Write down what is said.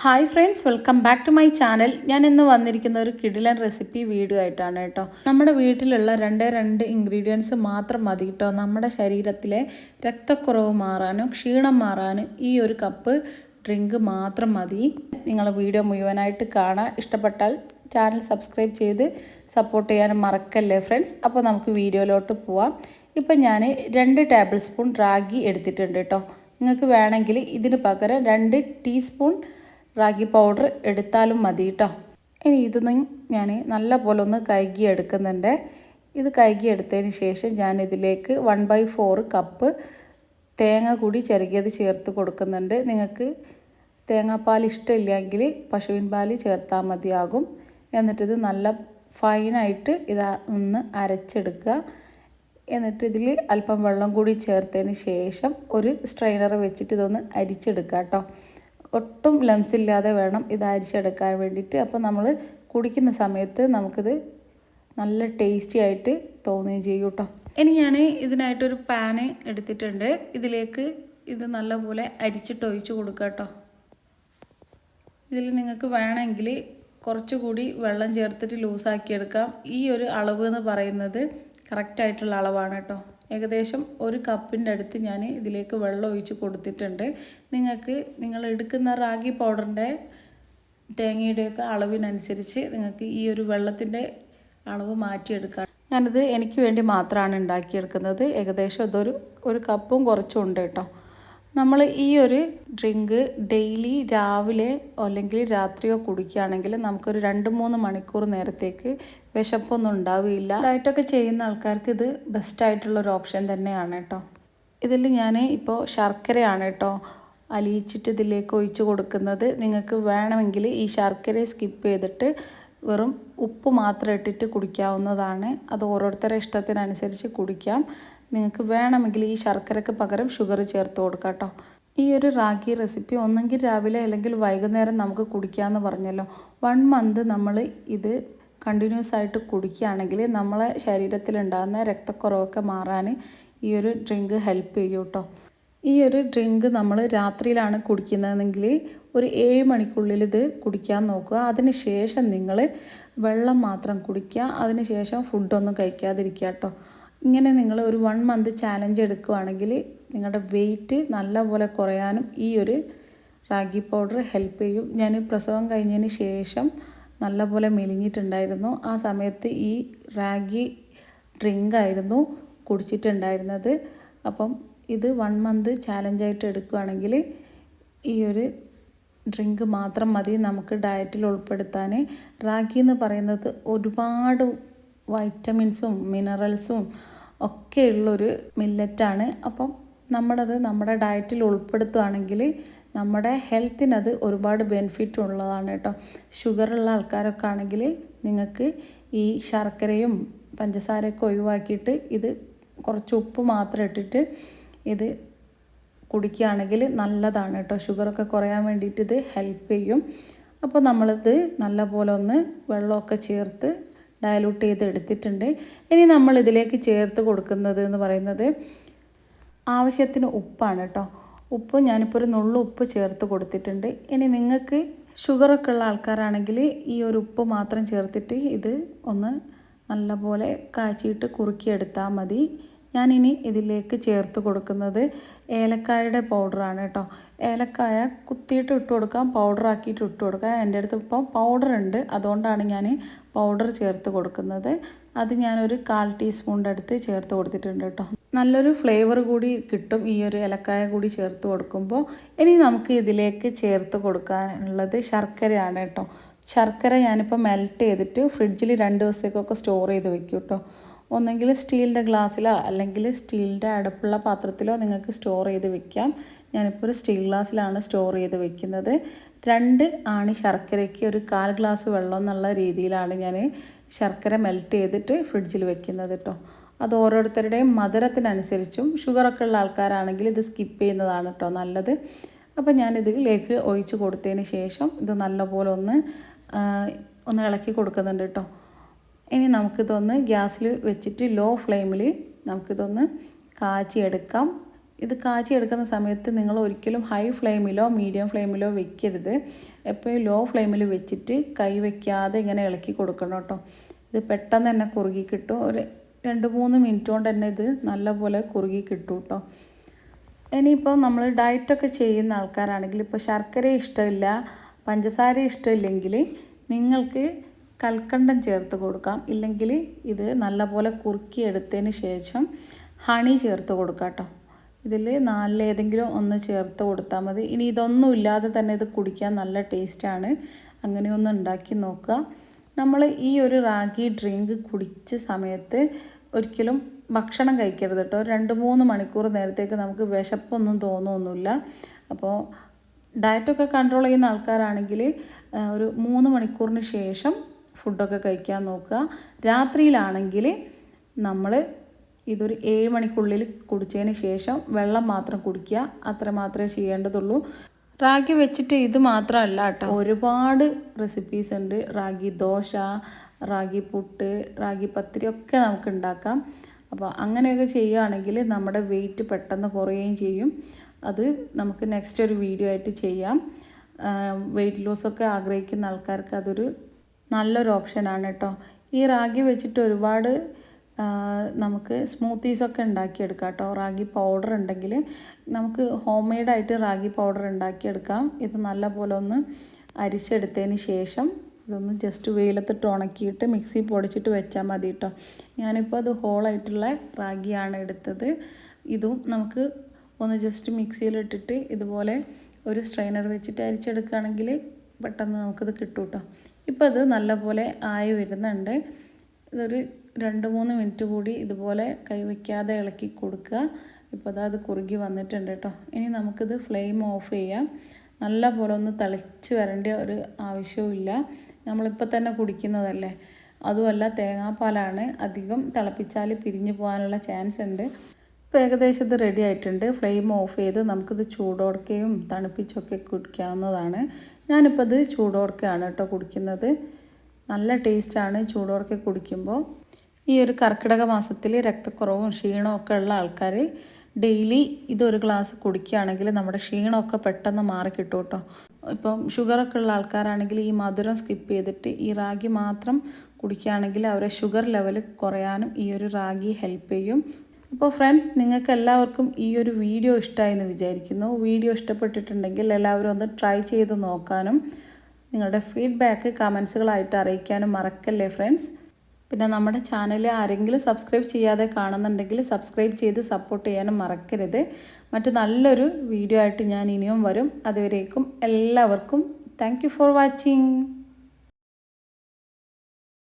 Hi friends welcome back to my channel ഞാൻ ഇന്ന് വന്നിരിക്കുന്ന ഒരു കിടിലൻ റെസിപ്പി വീഡിയോ ആയിട്ടാണ് കേട്ടോ. നമ്മുടെ വീട്ടിലുള്ള രണ്ടേ രണ്ട് ഇൻഗ്രീഡിയൻസ് മാത്രം മതി കേട്ടോ. നമ്മുടെ ശരീരത്തിലെ രക്തക്കുറവ് മാറാനും ക്ഷീണം മാറാനും ഈ ഒരു കപ്പ് ഡ്രിങ്ക് മാത്രം മതി. നിങ്ങൾ വീഡിയോ മുഴുവനായിട്ട് കാണാൻ ഇഷ്ടപ്പെട്ടാൽ ചാനൽ സബ്സ്ക്രൈബ് ചെയ്ത് സപ്പോർട്ട് ചെയ്യാനും മറക്കല്ലേ ഫ്രണ്ട്സ് അപ്പോൾ നമുക്ക് വീഡിയോയിലോട്ട് പോവാം. ഇപ്പം ഞാൻ രണ്ട് ടേബിൾ സ്പൂൺ റാഗി എടുത്തിട്ടുണ്ട് കേട്ടോ. നിങ്ങൾക്ക് വേണമെങ്കിൽ ഇതിന് പകരം രണ്ട് ടീസ്പൂൺ റാഗി പൗഡർ എടുത്താലും മതി കേട്ടോ ഇനി ഇതൊന്ന് ഞാൻ നല്ല പോലെ ഒന്ന് കഴുകി എടുക്കുന്നുണ്ട് ഇത് കഴുകി എടുത്തതിന് ശേഷം ഞാൻ ഇതിലേക്ക് വൺ ബൈ ഫോർ കപ്പ് തേങ്ങ കൂടി ചെറുകിയത് ചേർത്ത് കൊടുക്കുന്നുണ്ട്. നിങ്ങൾക്ക് തേങ്ങാപ്പാൽ ഇഷ്ടമില്ലെങ്കിൽ പശുവിൻ പാൽ ചേർത്താൽ മതിയാകും. എന്നിട്ടിത് നല്ല ഫൈനായിട്ട് ഇത് ഒന്ന് അരച്ചെടുക്കുക. എന്നിട്ട് ഇതിൽ അല്പം വെള്ളം കൂടി ചേർത്തതിന് ശേഷം ഒരു സ്ട്രെയിനർ വെച്ചിട്ട് ഇതൊന്ന് അരിച്ചെടുക്കുക കേട്ടോ ഒട്ടും ലംസ് ഇല്ലാതെ വേണം ഇത് അരിച്ചെടുക്കാൻ വേണ്ടിയിട്ട്. അപ്പോൾ നമ്മൾ കുടിക്കുന്ന സമയത്ത് നമുക്കിത് നല്ല ടേസ്റ്റി ആയിട്ട് തോന്നുകയും ചെയ്യും കേട്ടോ. ഇനി ഞാൻ ഇതിനായിട്ടൊരു പാന് എടുത്തിട്ടുണ്ട്. ഇതിലേക്ക് ഇത് നല്ലപോലെ അരിച്ചിട്ട് ഒഴിച്ചു കൊടുക്കുക കേട്ടോ. ഇതിൽ നിങ്ങൾക്ക് വേണമെങ്കിൽ കുറച്ചുകൂടി വെള്ളം ചേർത്തിട്ട് ലൂസാക്കിയെടുക്കാം ഈ ഒരു അളവ് എന്ന് പറയുന്നത് കറക്റ്റായിട്ടുള്ള അളവാണ് കേട്ടോ. ഏകദേശം ഒരു കപ്പിന്റെ അടുത്ത് ഞാൻ ഇതിലേക്ക് വെള്ളം ഒഴിച്ച് കൊടുത്തിട്ടുണ്ട്. നിങ്ങൾക്ക് നിങ്ങൾ എടുക്കുന്ന റാഗി പൗഡറിന്റെ തേങ്ങയുടെയൊക്കെ അളവിനനുസരിച്ച് നിങ്ങൾക്ക് ഈ ഒരു വെള്ളത്തിന്റെ അളവ് മാറ്റിയെടുക്കാം. ഞാനിത് എനിക്ക് വേണ്ടി മാത്രമാണ് ഉണ്ടാക്കിയെടുക്കുന്നത്. ഏകദേശം ഇതൊരു ഒരു കപ്പും കുറച്ചും ഉണ്ട് കേട്ടോ. നമ്മൾ ഈ ഒരു ഡ്രിങ്ക് ഡെയിലി രാവിലെ അല്ലെങ്കിൽ രാത്രിയോ കുടിക്കുകയാണെങ്കിൽ നമുക്കൊരു രണ്ട് മൂന്ന് മണിക്കൂർ നേരത്തേക്ക് വിശപ്പൊന്നും ഉണ്ടാവുകയില്ല ഡയറ്റൊക്കെ ചെയ്യുന്ന ആൾക്കാർക്ക് ഇത് ബെസ്റ്റായിട്ടുള്ള ഒരു ഓപ്ഷൻ തന്നെയാണ് കേട്ടോ. ഇതിൽ ഞാൻ ഇപ്പോൾ ശർക്കരയാണ് കേട്ടോ അലിയിച്ചിട്ട് ഇതിലേക്ക് ഒഴിച്ചു കൊടുക്കുന്നത്. നിങ്ങൾക്ക് വേണമെങ്കിൽ ഈ ശർക്കര സ്കിപ്പ് ചെയ്തിട്ട് വെറും ഉപ്പ് മാത്രം ഇട്ടിട്ട് കുടിക്കാവുന്നതാണ്. അത് ഓരോരുത്തരുടെ ഇഷ്ടത്തിനനുസരിച്ച് കുടിക്കാം. നിങ്ങൾക്ക് വേണമെങ്കിൽ ഈ ശർക്കരയ്ക്ക് പകരം ഷുഗർ ചേർത്ത് കൊടുക്കാം കേട്ടോ. ഈ ഒരു റാഗി റെസിപ്പി ഒന്നെങ്കിൽ രാവിലെ അല്ലെങ്കിൽ വൈകുന്നേരം നമുക്ക് കുടിക്കാമെന്ന് പറഞ്ഞല്ലോ. വൺ മന്ത് നമ്മൾ ഇത് കണ്ടിന്യൂസ് ആയിട്ട് കുടിക്കുകയാണെങ്കിൽ നമ്മളെ ശരീരത്തിലുണ്ടാകുന്ന രക്തക്കുറവൊക്കെ മാറാൻ ഈ ഒരു ഡ്രിങ്ക് ഹെൽപ്പ് ചെയ്യും കേട്ടോ. ഈ ഒരു ഡ്രിങ്ക് നമ്മൾ രാത്രിയിലാണ് കുടിക്കുന്നതെങ്കിൽ ഒരു ഏഴ് മണിക്കുള്ളിൽ ഇത് കുടിക്കാൻ നോക്കുക. അതിന് ശേഷം നിങ്ങൾ വെള്ളം മാത്രം കുടിക്കുക. അതിന് ശേഷം ഫുഡൊന്നും കഴിക്കാതിരിക്കുക കേട്ടോ. ഇങ്ങനെ നിങ്ങൾ ഒരു വൺ മന്ത് ചാലഞ്ച് എടുക്കുകയാണെങ്കിൽ നിങ്ങളുടെ വെയിറ്റ് നല്ലപോലെ കുറയാനും ഈ ഒരു റാഗി പൗഡർ ഹെൽപ്പ് ചെയ്യും. ഞാൻ പ്രസവം കഴിഞ്ഞതിന് ശേഷം നല്ലപോലെ മെലിഞ്ഞിട്ടുണ്ടായിരുന്നു. ആ സമയത്ത് ഈ റാഗി ഡ്രിങ്ക് ആയിരുന്നു കുടിച്ചിട്ടുണ്ടായിരുന്നത്. അപ്പം ഇത് വൺ മന്ത് ചാലഞ്ചായിട്ട് എടുക്കുകയാണെങ്കിൽ ഈ ഒരു ഡ്രിങ്ക് മാത്രം മതി നമുക്ക് ഡയറ്റിൽ ഉൾപ്പെടുത്താൻ. റാഗി എന്ന് പറയുന്നത് ഒരുപാട് വൈറ്റമിൻസും മിനറൽസും ഒക്കെ ഉള്ളൊരു മില്ലറ്റാണ്. അപ്പം നമ്മളത് നമ്മുടെ ഡയറ്റിൽ ഉൾപ്പെടുത്തുകയാണെങ്കിൽ നമ്മുടെ ഹെൽത്തിനത് ഒരുപാട് ബെനിഫിറ്റ് ഉള്ളതാണ് കേട്ടോ. ഷുഗറുള്ള ആൾക്കാരൊക്കെ ആണെങ്കിൽ നിങ്ങൾക്ക് ഈ ശർക്കരയും പഞ്ചസാരയൊക്കെ ഒഴിവാക്കിയിട്ട് ഇത് കുറച്ച് ഉപ്പ് മാത്രം ഇട്ടിട്ട് ഇത് കുടിക്കുകയാണെങ്കിൽ നല്ലതാണ് കേട്ടോ. ഷുഗറൊക്കെ കുറയാൻ വേണ്ടിയിട്ട് ഇത് ഹെൽപ്പ് ചെയ്യും. അപ്പോൾ നമ്മളിത് നല്ലപോലെ ഒന്ന് വെള്ളമൊക്കെ ചേർത്ത് ഡയലൂട്ട് ചെയ്ത് എടുത്തിട്ടുണ്ട്. ഇനി നമ്മൾ ഇതിലേക്ക് ചേർത്ത് കൊടുക്കുന്നത് എന്ന് പറയുന്നത് ആവശ്യത്തിന് ഉപ്പാണ് കേട്ടോ. ഉപ്പ് ഞാനിപ്പോൾ ഒരു നുള്ളു ഉപ്പ് ചേർത്ത് കൊടുത്തിട്ടുണ്ട്. ഇനി നിങ്ങൾക്ക് ഷുഗറൊക്കെ ഉള്ള ആൾക്കാരാണെങ്കിൽ ഈ ഒരു ഉപ്പ് മാത്രം ചേർത്തിട്ട് ഇത് ഒന്ന് നല്ലപോലെ കാച്ചിയിട്ട് കുറുക്കിയെടുത്താൽ മതി. ഞാനിനി ഇതിലേക്ക് ചേർത്ത് കൊടുക്കുന്നത് ഏലക്കായുടെ പൗഡറാണ് കേട്ടോ. ഏലക്കായ കുത്തിയിട്ട് ഇട്ട് കൊടുക്കാം പൗഡറാക്കിയിട്ട് ഇട്ട് കൊടുക്കാം. എന്റെ അടുത്ത് ഇപ്പോൾ പൗഡർ ഉണ്ട് അതുകൊണ്ടാണ് ഞാൻ പൗഡർ ചേർത്ത് കൊടുക്കുന്നത്. അത് ഞാനൊരു കാൽ ടീസ്പൂണിന്റെ അടുത്ത് ചേർത്ത് കൊടുത്തിട്ടുണ്ട് കേട്ടോ. നല്ലൊരു ഫ്ലേവർ കൂടി കിട്ടും ഈ ഒരു ഏലക്കായ കൂടി ചേർത്ത് കൊടുക്കുമ്പോൾ. ഇനി നമുക്ക് ഇതിലേക്ക് ചേർത്ത് കൊടുക്കാനുള്ളത് ശർക്കരയാണ് കേട്ടോ. ശർക്കര ഞാനിപ്പോൾ മെൽറ്റ് ചെയ്തിട്ട് ഫ്രിഡ്ജിൽ രണ്ട് ദിവസത്തേക്കൊക്കെ സ്റ്റോർ ചെയ്ത് വെക്കും കേട്ടോ. ഒന്നെങ്കിൽ സ്റ്റീലിന്റെ ഗ്ലാസ്സിലോ അല്ലെങ്കിൽ സ്റ്റീലിന്റെ അടുപ്പുള്ള പാത്രത്തിലോ നിങ്ങൾക്ക് സ്റ്റോർ ചെയ്ത് വെക്കാം. ഞാനിപ്പോൾ ഒരു സ്റ്റീൽ ഗ്ലാസ്സിലാണ് സ്റ്റോർ ചെയ്ത് വെക്കുന്നത്. രണ്ട് ആണി ശർക്കരയ്ക്ക് ഒരു കാൽ ഗ്ലാസ് വെള്ളം എന്നുള്ള രീതിയിലാണ് ഞാൻ ശർക്കര മെൽറ്റ് ചെയ്തിട്ട് ഫ്രിഡ്ജിൽ വെക്കുന്നത് കേട്ടോ അത് ഓരോരുത്തരുടെയും മധുരത്തിനനുസരിച്ചും ഷുഗറൊക്കെ ഉള്ള ആൾക്കാരാണെങ്കിൽ ഇത് സ്കിപ്പ് ചെയ്യുന്നതാണ് കേട്ടോ നല്ലത്. അപ്പോൾ ഞാൻ ഇതിലേക്ക് ഒഴിച്ച് കൊടുത്തതിന് ശേഷം ഇത് നല്ലപോലെ ഒന്ന് ഒന്ന് ഇളക്കി കൊടുക്കുന്നുണ്ട് കേട്ടോ ഇനി നമുക്കിതൊന്ന് ഗ്യാസിൽ വെച്ചിട്ട് ലോ ഫ്ലെയിമിൽ നമുക്കിതൊന്ന് കാച്ചിയെടുക്കാം. ഇത് കാച്ചിയെടുക്കുന്ന സമയത്ത് നിങ്ങൾ ഒരിക്കലും ഹൈ ഫ്ലെയിമിലോ മീഡിയം ഫ്ലെയിമിലോ വെക്കരുത്. എപ്പോഴും ലോ ഫ്ലെയിമിൽ വെച്ചിട്ട് കൈ വയ്ക്കാതെ ഇങ്ങനെ ഇളക്കി കൊടുക്കണം കേട്ടോ. ഇത് പെട്ടെന്ന് തന്നെ കുറുകി കിട്ടും. ഒരു രണ്ട് മൂന്ന് മിനിറ്റ് കൊണ്ട് തന്നെ ഇത് നല്ലപോലെ കുറുകി കിട്ടും കേട്ടോ. ഇനിയിപ്പോൾ നമ്മൾ ഡയറ്റൊക്കെ ചെയ്യുന്ന ആൾക്കാരാണെങ്കിൽ ഇപ്പോൾ ശർക്കര ഇഷ്ടമില്ല പഞ്ചസാര ഇഷ്ടമില്ലെങ്കിൽ നിങ്ങൾക്ക് കൽക്കണ്ടം ചേർത്ത് കൊടുക്കാം. ഇല്ലെങ്കിൽ ഇത് നല്ലപോലെ കുറുക്കി കുറുക്കിയെടുത്തതിന് ശേഷം ഹണി ചേർത്ത് കൊടുക്കാം കേട്ടോ. ഇതിൽ നാലിലേതെങ്കിലും ഒന്ന് ചേർത്ത് കൊടുത്താൽ മതി. ഇനി ഇതൊന്നും ഇല്ലാതെ തന്നെ ഇത് കുടിക്കാൻ നല്ല ടേസ്റ്റാണ് അങ്ങനെയൊന്ന് ഉണ്ടാക്കി നോക്കുക. നമ്മൾ ഈ ഒരു റാഗി ഡ്രിങ്ക് കുടിച്ച സമയത്ത് ഒരിക്കലും ഭക്ഷണം കഴിക്കരുത് കേട്ടോ. രണ്ട് മൂന്ന് മണിക്കൂർ നേരത്തേക്ക് നമുക്ക് വിശപ്പൊന്നും തോന്നുമൊന്നുമില്ല അപ്പോൾ ഡയറ്റൊക്കെ കൺട്രോൾ ചെയ്യുന്ന ആൾക്കാരാണെങ്കിൽ ഒരു മൂന്ന് മണിക്കൂറിന് ശേഷം ഫുഡൊക്കെ കഴിക്കാൻ നോക്കുക. രാത്രിയിലാണെങ്കിൽ നമ്മൾ ഇതൊരു ഏഴ് മണിക്കുള്ളിൽ കുടിച്ചതിന് ശേഷം വെള്ളം മാത്രം കുടിക്കുക. അത്ര മാത്രമേ ചെയ്യേണ്ടതുള്ളൂ. റാഗി വെച്ചിട്ട് ഇത് മാത്രമല്ല കേട്ടോ. ഒരുപാട് റെസിപ്പീസ് ഉണ്ട്. റാഗി ദോശ റാഗി പുട്ട് റാഗി പത്തിരി ഒക്കെ നമുക്ക് ഉണ്ടാക്കാം. അപ്പോൾ അങ്ങനെയൊക്കെ ചെയ്യുകയാണെങ്കിൽ നമ്മുടെ വെയിറ്റ് പെട്ടെന്ന് കുറയുകയും ചെയ്യും. അത് നമുക്ക് നെക്സ്റ്റ് ഒരു വീഡിയോ ആയിട്ട് ചെയ്യാം. വെയിറ്റ് ഒക്കെ ആഗ്രഹിക്കുന്ന ആൾക്കാർക്ക് അതൊരു നല്ലൊരു ഓപ്ഷനാണ് കേട്ടോ ഈ റാഗി വെച്ചിട്ട് ഒരുപാട് നമുക്ക് സ്മൂത്തീസൊക്കെ ഉണ്ടാക്കിയെടുക്കാം കേട്ടോ റാഗി പൗഡർ ഉണ്ടെങ്കിൽ നമുക്ക് ഹോം മെയ്ഡായിട്ട് റാഗി പൗഡർ ഉണ്ടാക്കിയെടുക്കാം. ഇത് നല്ലപോലെ ഒന്ന് അരിച്ചെടുത്തതിന് ശേഷം ഇതൊന്ന് ജസ്റ്റ് വെയിലത്തിട്ട് ഉണക്കിയിട്ട് മിക്സി പൊടിച്ചിട്ട് വെച്ചാൽ മതി കേട്ടോ ഞാനിപ്പോൾ അത് ഹോളായിട്ടുള്ള റാഗിയാണ് എടുത്തത്. ഇതും നമുക്ക് ഒന്ന് ജസ്റ്റ് മിക്സിയിലിട്ടിട്ട് ഇതുപോലെ ഒരു സ്ട്രെയിനർ വെച്ചിട്ട് അരിച്ചെടുക്കുകയാണെങ്കിൽ പെട്ടെന്ന് നമുക്കിത് കിട്ടും കേട്ടോ ഇപ്പോൾ അത് നല്ലപോലെ ആയി വരുന്നുണ്ട്. ഇതൊരു രണ്ട് മൂന്ന് മിനിറ്റ് കൂടി ഇതുപോലെ കൈവയ്ക്കാതെ ഇളക്കി കൊടുക്കുക. ഇപ്പോൾ അതാ അത് കുറുകി വന്നിട്ടുണ്ട് കേട്ടോ ഇനി നമുക്കിത് ഫ്ലെയിം ഓഫ് ചെയ്യാം. നല്ല പോലെ ഒന്ന് തളിച്ച് വരേണ്ട ഒരു ആവശ്യവും ഇല്ല. നമ്മളിപ്പോൾ തന്നെ കുടിക്കുന്നതല്ലേ. അതുമല്ല തേങ്ങാപ്പാലാണ് അധികം തിളപ്പിച്ചാൽ പിരിഞ്ഞു പോകാനുള്ള ചാൻസ് ഉണ്ട്. ഇപ്പോൾ ഏകദേശം ഇത് റെഡി ആയിട്ടുണ്ട്. ഫ്ലെയിം ഓഫ് ചെയ്ത് നമുക്കിത് ചൂടോടക്കയും തണുപ്പിച്ചൊക്കെ കുടിക്കാവുന്നതാണ്. ഞാനിപ്പോൾ ഇത് ചൂടോടക്കയാണ് കേട്ടോ കുടിക്കുന്നത്. നല്ല ടേസ്റ്റാണ് ചൂടോടക്ക കുടിക്കുമ്പോൾ. ഈ ഒരു കർക്കിടക മാസത്തിൽ രക്തക്കുറവും ക്ഷീണവും ഒക്കെ ഉള്ള ആൾക്കാർ ഡെയിലി ഇതൊരു ഗ്ലാസ് കുടിക്കുകയാണെങ്കിൽ നമ്മുടെ ക്ഷീണമൊക്കെ പെട്ടെന്ന് മാറി കിട്ടും കേട്ടോ. ഇപ്പം ഷുഗറൊക്കെ ഉള്ള ആൾക്കാരാണെങ്കിൽ ഈ മധുരം സ്കിപ്പ് ചെയ്തിട്ട് ഈ റാഗി മാത്രം കുടിക്കുകയാണെങ്കിൽ അവരെ ഷുഗർ ലെവൽ കുറയാനും ഈ ഒരു റാഗി ഹെൽപ്പ് ചെയ്യും. അപ്പോൾ ഫ്രണ്ട്സ് നിങ്ങൾക്ക് എല്ലാവർക്കും ഈ ഒരു വീഡിയോ ഇഷ്ടമായി എന്ന് വിചാരിക്കുന്നു. വീഡിയോ ഇഷ്ടപ്പെട്ടിട്ടുണ്ടെങ്കിൽ എല്ലാവരും ഒന്ന് ട്രൈ ചെയ്ത് നോക്കാനും നിങ്ങളുടെ ഫീഡ്ബാക്ക് കമൻസുകളായിട്ട് അറിയിക്കാനും മറക്കല്ലേ ഫ്രണ്ട്സ്? പിന്നെ നമ്മുടെ ചാനൽ ആരെങ്കിലും സബ്സ്ക്രൈബ് ചെയ്യാതെ കാണുന്നുണ്ടെങ്കിൽ സബ്സ്ക്രൈബ് ചെയ്ത് സപ്പോർട്ട് ചെയ്യാനും മറക്കരുത്. മറ്റു നല്ലൊരു വീഡിയോ ആയിട്ട് ഞാൻ ഇനിയും വരും. അതുവരേക്കും എല്ലാവർക്കും താങ്ക് ഫോർ വാച്ചിങ്.